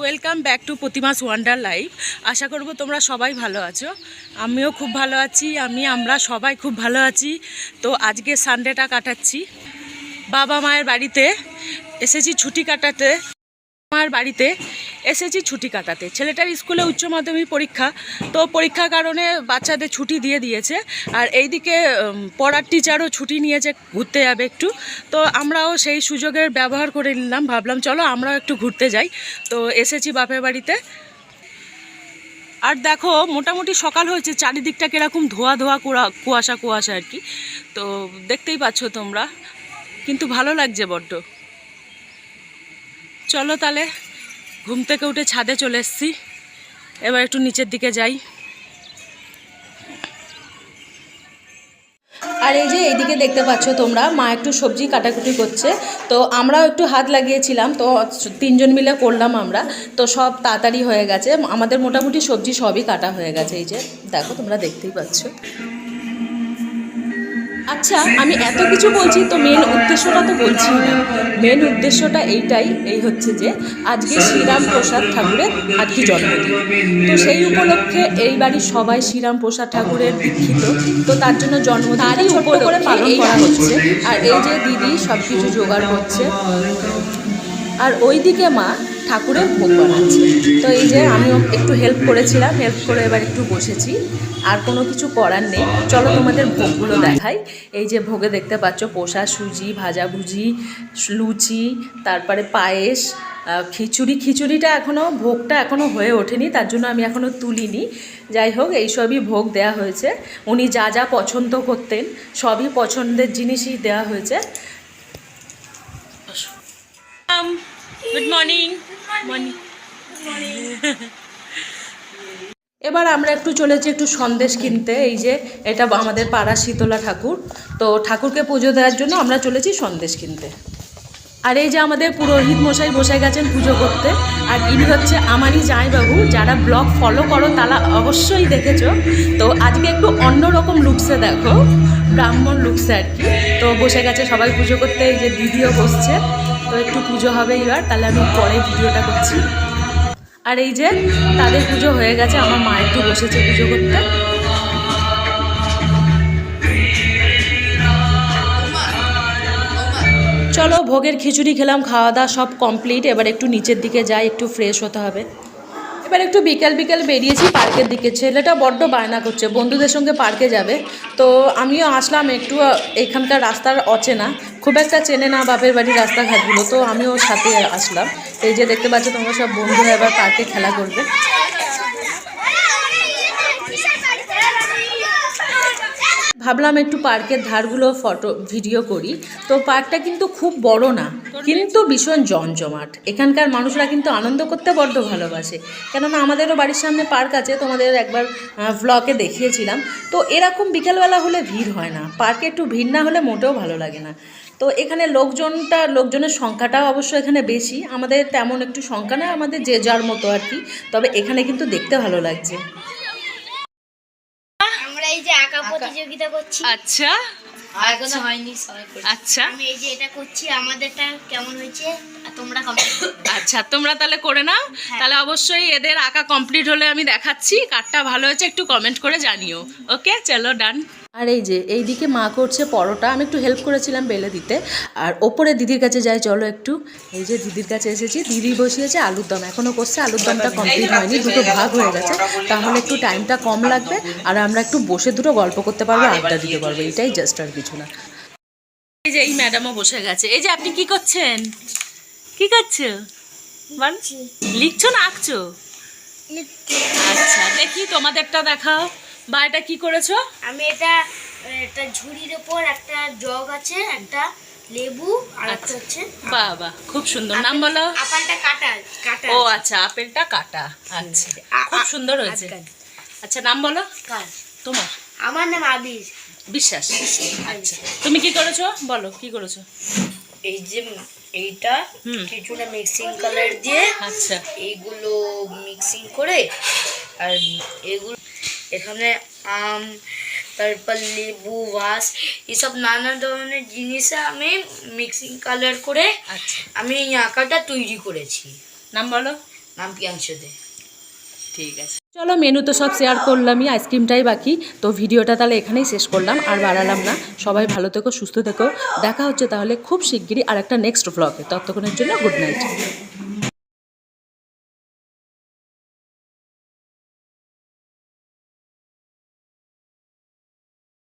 Welcome back to প্রতিমাস wonder life আশা করব তোমরা সবাই ভালো আছো। আমিও খুব ভালো আছি, আমি, আমরা সবাই খুব ভালো আছি। তো আজকে সানডেটা কাটাচ্ছি। বাবা মায়ের বাড়িতে এসেছি ছুটি কাটাতে। মায়ের বাড়িতে এসেছি ছুটি কাটাতে। ছেলেটার স্কুলে উচ্চ মাধ্যমিক পরীক্ষা, তো পরীক্ষার কারণে বাচ্চাদের ছুটি দিয়ে দিয়েছে। আর এইদিকে পড়ার টিচারও ছুটি নিয়েছে, ঘুরতে যাবে একটু। তো আমরাও সেই সুযোগের ব্যবহার করে নিলাম, ভাবলাম চলো আমরাও একটু ঘুরতে যাই। তো এসেছি বাপের বাড়িতে। আর দেখো, মোটামুটি সকাল হয়েছে, চারিদিকটা কীরকম ধোয়া ধোয়া কুয়া, কুয়াশা কুয়াশা আর কি। তো দেখতেই পাচ্ছ তোমরা, কিন্তু ভালো লাগছে বড্ড। চলো তাহলে। ঘুম থেকে উঠে ছাদে চলে এসেছি। এবার একটু নিচের দিকে যাই। আর এই যে এইদিকে দেখতে পাচ্ছ তোমরা, মা একটু সবজি কাটাকুটি করছে। তো আমরাও একটু হাত লাগিয়েছিলাম, তো তিনজন মিলে করলাম আমরা। তো সব তাড়াতাড়ি হয়ে গেছে। আমাদের মোটামুটি সবজি সবই কাটা হয়ে গেছে। এই যে দেখো, তোমরা দেখতেই পাচ্ছ। আচ্ছা আমি এত কিছু বলছি তো মেন উদ্দেশ্যটা তো বলছি না। মেন উদ্দেশ্যটা এইটাই এই হচ্ছে যে আজকে শ্রীরাম প্রসাদ ঠাকুরের আর কি জন্মদিন। তো সেই উপলক্ষে এই বাড়ির সবাই শ্রীরাম প্রসাদ ঠাকুরের দীক্ষিত। তো তার জন্য জন্মদিনই ছোট্ট করে পালন করা হচ্ছে। আর এই যে দিদি সব কিছু জোগাড় করছে। আর ওইদিকে মা ঠাকুরের ভোগ বানাচ্ছে। তো এই যে আমিও একটু হেল্প করেছিলাম হেল্প করে এবার একটু বসেছি। আর কোনো কিছু করার নেই। চলো তোমাদের ভোগগুলো দেখাই। এই যে ভোগে দেখতে পাচ্ছ পোষা সুজি ভাজাভুজি লুচি, তারপরে পায়েস খিচুড়ি। খিচুড়িটা এখনও ভোগটা এখনও হয়ে ওঠেনি, তার জন্য আমি এখনও তুলিনি। যাই হোক এইসবই ভোগ দেওয়া হয়েছে। উনি যা যা পছন্দ করতেন, সবই পছন্দের জিনিসই দেওয়া হয়েছে। গুড মর্নিং মর্নিং এবার আমরা একটু চলেছি একটু সন্দেশ কিনতে এই যে এটা আমাদের পাড়া শীতলা ঠাকুর। তো ঠাকুরকে পুজো দেওয়ার জন্য আমরা চলেছি সন্দেশ কিনতে। আর এই যে আমাদের পুরোহিত মশাই বসে গেছেন পুজো করতে আর ইনি হচ্ছে আমারই জামাইবাবু যারা ব্লগ ফলো করো তারা অবশ্যই দেখেছ। তো আজকে একটু অন্যরকম লুকসে দেখো ব্রাহ্মণ লুকসে আর কি। তো বসে গেছে সবাই পুজো করতে এই যে দিদিও বসছে। একটু পুজো হবে এবার, তাহলে আমি পরে ভিডিওটা করছি। আর এই যে, তাদের পুজো হয়ে গেছে, আমার মা একটু বসেছে পুজো করতে। চলো, ভোগের খিচুড়ি খেলাম, খাওয়া দাওয়া সব কমপ্লিট এবার একটু নিচের দিকে যাই, একটু ফ্রেশ হতে হবে। এবার একটু বিকেল বিকেল বেরিয়েছি পার্কের দিকে। ছেলেটা বড্ড বায়না করছে, বন্ধুদের সঙ্গে পার্কে যাবে। তো আমিও আসলাম একটু, এখানকার রাস্তার অচেনা। খুব একটা চেনে না বাপের বাড়ির রাস্তাঘাটগুলো, তো আমিও সাথে আসলাম। এই যে দেখতে পাচ্ছ তোমরা সব বন্ধুরা এবার পার্কে খেলা করবে। ভাবলাম একটু পার্কের ধারগুলো ফটো, ভিডিও করি। তো পার্কটা কিন্তু খুব বড় না, কিন্তু ভীষণ জমজমাট। এখানকার মানুষরা কিন্তু আনন্দ করতে বড্ড ভালোবাসে। কেননা আমাদেরও বাড়ির সামনে পার্ক আছে, তোমাদের একবার ভ্লগে দেখিয়েছিলাম। তো এরকম বিকেলবেলা হলে ভিড় হয় না, পার্কে একটু ভিড় না হলে মোটেও ভালো লাগে না। তো এখানে লোকজনটা, লোকজনের সংখ্যাটাও অবশ্য এখানে বেশি, আমাদের তেমন একটু সংখ্যা না, আমাদের যে যার মতো আর কি, তবে এখানে কিন্তু দেখতে ভালো লাগছে আমরা এই যে আঁকা প্রতিযোগিতা করছি। আচ্ছা। এখনও হয়নি সবাই করছে। আচ্ছা। আমি এই যে এটা করছি আমাদেরটা কেমন হয়েছে তোমরা আচ্ছা তোমরা তাহলে করে নাও। তাহলে অবশ্যই এদের আঁকা কমপ্লিট হলে আমি দেখাচ্ছি কারটা ভালো হয়েছে একটু কমেন্ট করে জানিও। ওকে চলো ডান আর এই যে এইদিকে মা করছে পরোটা। আমি একটু হেল্প করেছিলাম বেলে দিতে। আর ওপরে দিদির কাছে যাই চলো একটু। এই যে দিদির কাছে এসেছি। দিদি বসিয়েছে আলুর দম। এখনও করছে। আলুর দমটা কমপ্লিট হয়নি দুটো ভাগ হয়ে গেছে। তাহলে একটু টাইমটা কম লাগবে। আর আমরা একটু বসে দুটো গল্প করতে পারব আড্ডা দিতে পারব। এটাই জাস্ট আর কিছু না। এই যে এই ম্যাডামও বসে গেছে। এই যে আপনি কি করছেন? কি করছ? লিখছো। না আঁকছো? আচ্ছা দেখি তোমাদেরটা দেখাও। বা এটা কি করেছ? আমি এটা একটা ঝুড়ির ওপর একটা জগ আছে একটা লেবু আর একটা আচ্ছা। হচ্ছে বাবা খুব সুন্দর। নাম বলো। আপেলটা কাটা কাটা। ও আচ্ছা আপেলটা কাটা। আচ্ছা। খুব সুন্দর হয়েছে। আচ্ছা নাম বলো। কার? তোমার। আমার নাম আবির। বিশ্বাস। আচ্ছা। তুমি কি করেছ? বলো কি করেছ? এই যে এইটা। কিছুটা মিক্সিং কালার দিয়ে আচ্ছা। এইগুলো মিক্সিং করে আর এগুলো এখানে আম তারপর লেবু ওয়াশ এসব নানা ধরনের জিনিসে আমি মিক্সিং কালার করে আচ্ছা। আমি এই আঁকাটা তৈরি করেছি। নাম বলো? নাম প্রিয়াংশু দে। ঠিক আছে। চলো মেনু তো সব শেয়ার করলামই আইসক্রিমটাই বাকি। তো ভিডিওটা তাহলে এখানেই শেষ করলাম আর বাড়ালাম না। সবাই ভালো থেকো সুস্থ থেকো। দেখা হচ্ছে তাহলে খুব শিগগিরই আর একটা নেক্সট ব্লগে ততক্ষণের জন্য গুড নাইট